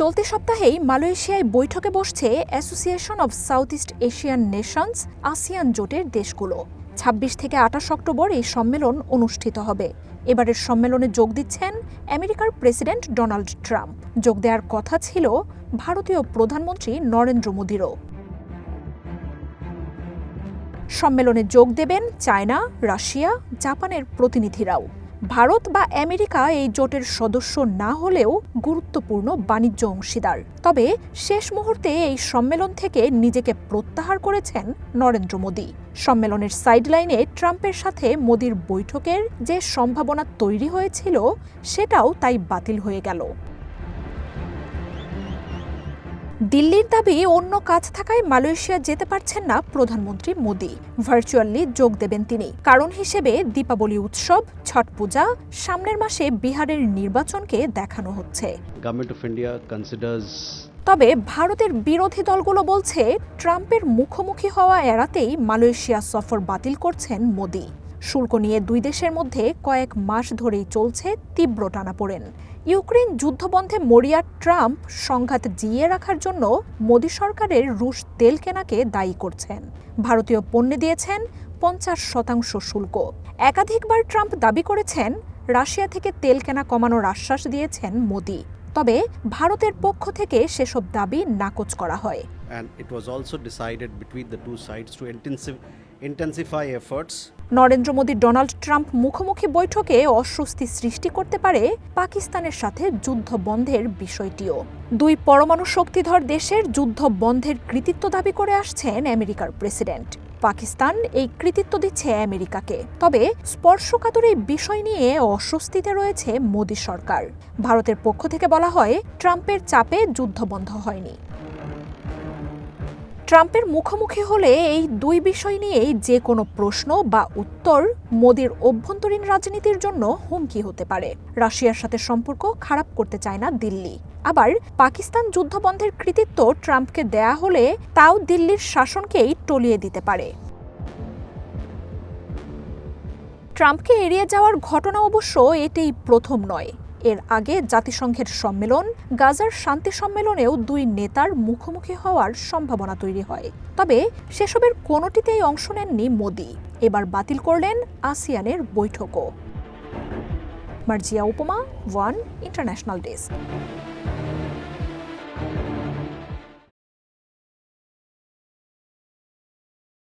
চলতি সপ্তাহেই মালয়েশিয়ায় বৈঠকে বসছে association of South East Asian nations ASEAN জোটের দেশগুলো। ছাব্বিশ থেকে আঠাশ অক্টোবর এই সম্মেলন অনুষ্ঠিত হবে। এবারের সম্মেলনে যোগ দিচ্ছেন আমেরিকার প্রেসিডেন্ট ডোনাল্ড ট্রাম্প। যোগ দেওয়ার কথা ছিল ভারতীয় প্রধানমন্ত্রী নরেন্দ্র মোদীরও। সম্মেলনে যোগ দেবেন চায়না, রাশিয়া, জাপানের প্রতিনিধিরাও। ভারত বা আমেরিকা এই জোটের সদস্য না হলেও গুরুত্বপূর্ণ বাণিজ্য অংশীদার। তবে শেষ মুহূর্তে এই সম্মেলন থেকে নিজেকে প্রত্যাহার করেছেন নরেন্দ্র মোদী। সম্মেলনের সাইডলাইনে ট্রাম্পের সাথে মোদির বৈঠকের যে সম্ভাবনা তৈরি হয়েছিল, সেটাও তাই বাতিল হয়ে গেল। দিল্লির দাবি অন্য কাজ থাকায় মালয়েশিয়া যেতে পারছেন না প্রধানমন্ত্রী মোদী। ভার্চুয়ালি যোগ দেবেন তিনি। কারণ হিসেবে দীপাবলি উৎসব ছট পূজা সামনের মাসে বিহারের নির্বাচনকে দেখানো হচ্ছে। তবে ভারতের বিরোধী দলগুলো বলছে ট্রাম্পের মুখোমুখি হওয়া এড়াতেই মালয়েশিয়া সফর বাতিল করছেন মোদি। শুল্ক নিয়ে দুই দেশের মধ্যে কয়েক মাস ধরেই চলছে তীব্র টানাপোড়েন। ইউক্রেন যুদ্ধবন্ধে মরিয়া ট্রাম্প সংঘাত জিইয়ে রাখার জন্য মোদী সরকারের রুশ তেল কেনাকে দায়ী করছেন। ভারতীয় পণ্যে দিয়েছেন পঞ্চাশ শতাংশ শুল্ক। একাধিকবার ট্রাম্প দাবি করেছেন রাশিয়া থেকে তেল কেনা কমানোর আশ্বাস দিয়েছেন মোদি। তবে ভারতের পক্ষ থেকে সেসব দাবি নাকচ করা হয়। And it was also decided between the two sides to intensive, intensify efforts Narendra Modi, Donald Trump মুখোমুখি বৈঠকে অস্বস্তি সৃষ্টি করতে পারে পাকিস্তানের সাথে যুদ্ধ বন্ধের বিষয়টিও। দুই পরমাণু শক্তিধর দেশের যুদ্ধ বন্ধের কৃতিত্ব দাবি করে আসছেন আমেরিকার প্রেসিডেন্ট। পাকিস্তান এই কৃতিত্ব দিচ্ছে আমেরিকাকে। তবে স্পর্শকাতর এই বিষয় নিয়ে অস্বস্তিতে রয়েছে মোদী সরকার। ভারতের পক্ষ থেকে বলা হয়, ট্রাম্পের চাপে যুদ্ধ বন্ধ হয়নি। ট্রাম্পের মুখোমুখি হলে এই দুই বিষয় নিয়েই যে কোনো প্রশ্ন বা উত্তর মোদির অভ্যন্তরীণ রাজনীতির জন্য হুমকি হতে পারে। রাশিয়ার সাথে সম্পর্ক খারাপ করতে চায় না দিল্লি। আবার পাকিস্তান যুদ্ধবন্ধের কৃতিত্ব ট্রাম্পকে দেয়া হলে তাও দিল্লির শাসনকেই টলিয়ে দিতে পারে। ট্রাম্পকে এড়িয়ে যাওয়ার ঘটনা অবশ্য এটাই প্রথম নয়। এর আগে জাতিসংঘের সম্মেলন, গাজার শান্তি সম্মেলনেও দুই নেতার মুখোমুখি হওয়ার সম্ভাবনা তৈরি হয়। তবে সেসবের কোনোটিতেই অংশ নেননি মোদি। এবার বাতিল করলেন আসিয়ানের বৈঠকও। মার্জিয়া উপমা, ওয়ান ইন্টারন্যাশনাল ডেস্ক।